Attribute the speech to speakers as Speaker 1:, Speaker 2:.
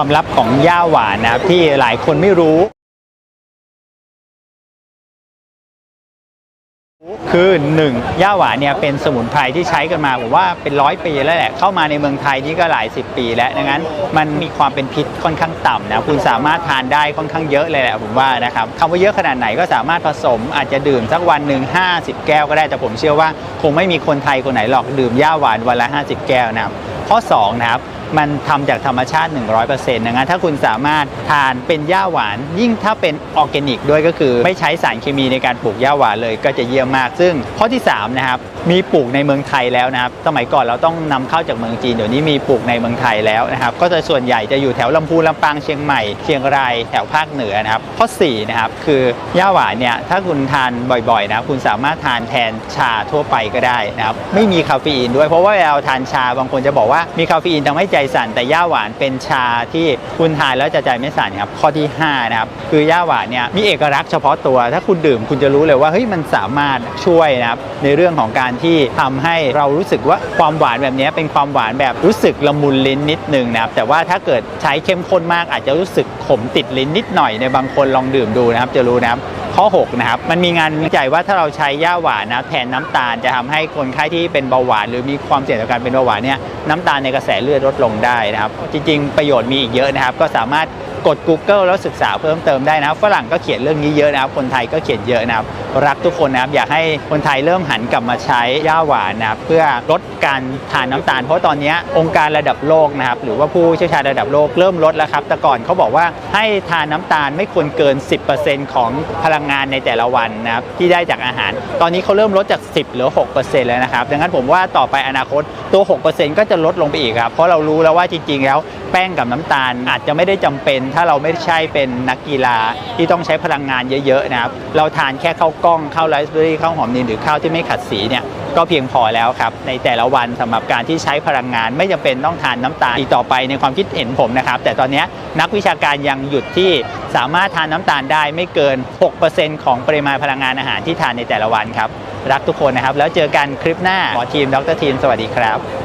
Speaker 1: ความลับของย่าหวานนะครับที่หลายคนไม่รู้ คือหนึ่งย่าหวานเนี่ยเป็นสมุนไพรที่ใช้กันมาผมว่าเป็นร้อยปีแล้วแหละเข้ามาในเมืองไทยนี่ก็หลายสิบปีแล้วดังนั้น มันมีความเป็นพิษค่อนข้างต่ำนะคุณสามารถทานได้ค่อนข้างเยอะเลยแหละผมว่านะครับคำว่าเยอะขนาดไหนก็สามารถผสมอาจจะดื่มสักวันหนึ่ง50 แก้วก็ได้แต่ผมเชื่อว่า คงไม่มีคนไทยคนไหนหรอกดื่มย่าหวานวันละ 50 แก้วนะครับข้อสองนะครับ มันทำจากธรรมชาติ 100%ดังนั้นถ้าคุณสามารถทานเป็นหญ้าหวาน ยิ่งถ้าเป็นออร์แกนิกด้วยก็คือ ไม่ใช้สารเคมีในการปลูกหญ้าหวานเลยก็จะเยี่ยมมาก ซึ่งข้อที่3นะครับมีปลูกในเมืองไทยแล้วนะครับสมัยก่อนเราต้องนำเข้าจากเมืองจีนเดี๋ยวนี้มีปลูกในเมืองไทยแล้วนะครับก็จะส่วนใหญ่จะอยู่แถวลำพูนลำปางเชียงใหม่เชียงรายแถวภาคเหนือนะครับข้อ4นะครับคือหญ้าหวานเนี่ยถ้าคุณทานบ่อยๆนะคุณสามารถทานแทนชาทั่วไปก็ได้นะครับไม่มีคาเฟอีนด้วยเพราะว่าเวลาเราทานชาบางคนจะบอกว่ามีคาเฟอีนทำให้ใจสั่นแต่หญ้าหวานเป็นชาที่คุณทานแล้วจะใจไม่สั่นครับข้อที่5นะครับคือหญ้าหวานเนี่ยมีเอกลักษณ์เฉพาะตัว ถ้าคุณดื่มคุณจะรู้เลยว่าเฮ้ยมันสามารถช่วยนะครับในเรื่องของการที่ทำให้เรารู้สึกว่าความหวานแบบนี้เป็นความหวานแบบรู้สึกละมุนลิ้นนิดนึงนะครับแต่ว่าถ้าเกิดใช้เข้มข้นมากอาจจะรู้สึกขมติดลิ้นนิดหน่อยในบางคนลองดื่มดูนะครับจะรู้นะครับ ข้อ 6 นะครับ มันมีงานวิจัยว่าถ้าเราใช้ย่าหวานนะแทนน้ำตาลจะทำให้คนไข้ที่เป็นเบาหวาน หรือมีความเสี่ยงต่อการเป็นเบาหวานเนี่ยน้ำตาลในกระแสเลือดลดลงได้นะครับ จริง ๆ ประโยชน์มีอีกเยอะนะครับ ก็สามารถ ด Google แล้วศึกษาเพิ่มเติมได้นะฝรั่งก็เขียนเรื่องนี้เยอะนะครับคนไทยก็เขียนเยอะนะครับรักทุกคนนะครับอยากให้คนไทยเริ่มหันกลับมาใช้ย่าหวานนะครับเพื่อลดการทานน้ำตาล เพราะตอนนี้องค์การระดับโลกนะครับหรือว่าผู้เชี่ยวชาญระดับโลกเริ่มลดแล้วครับแต่ก่อนเขาบอกว่าให้ทานน้ำตาลไม่ควรเกิน 10%ของพลังงานในแต่ละวันนะครับที่ได้จากอาหาร ตอนนี้เขาเริ่มลดจาก 10เหลือ6%แล้วนะครับดังนั้นผมว่าต่อไปอนาคตตัว 6%ก็จะลดลงไปอีกครับเพราะเรารู้แล้วว่าจริงๆ แล้วแป้งกับน้ำตาลอาจจะไม่ได้จำเป็นถ้าเราไม่ใช่เป็นนักกีฬาที่ต้องใช้พลังงานเยอะๆนะครับ เราทานแค่ข้าวกล้องข้าวไรซ์เบอรี่ข้าวหอมนินหรือข้าวที่ไม่ขัดสีเนี่ยก็เพียงพอแล้วครับ ในแต่ละวันสำหรับการที่ใช้พลังงานไม่จำเป็นต้องทานน้ำตาลอีกต่อไปในความคิดเห็นผมนะครับ แต่ตอนนี้นักวิชาการยังหยุดที่สามารถทานน้ำตาลได้ไม่เกิน 6%ของปริมาณพลังงานอาหารที่ทานในแต่ละวันครับ รักทุกคนนะครับ แล้วเจอกันคลิปหน้าหมอทีมดรทีม สวัสดีครับ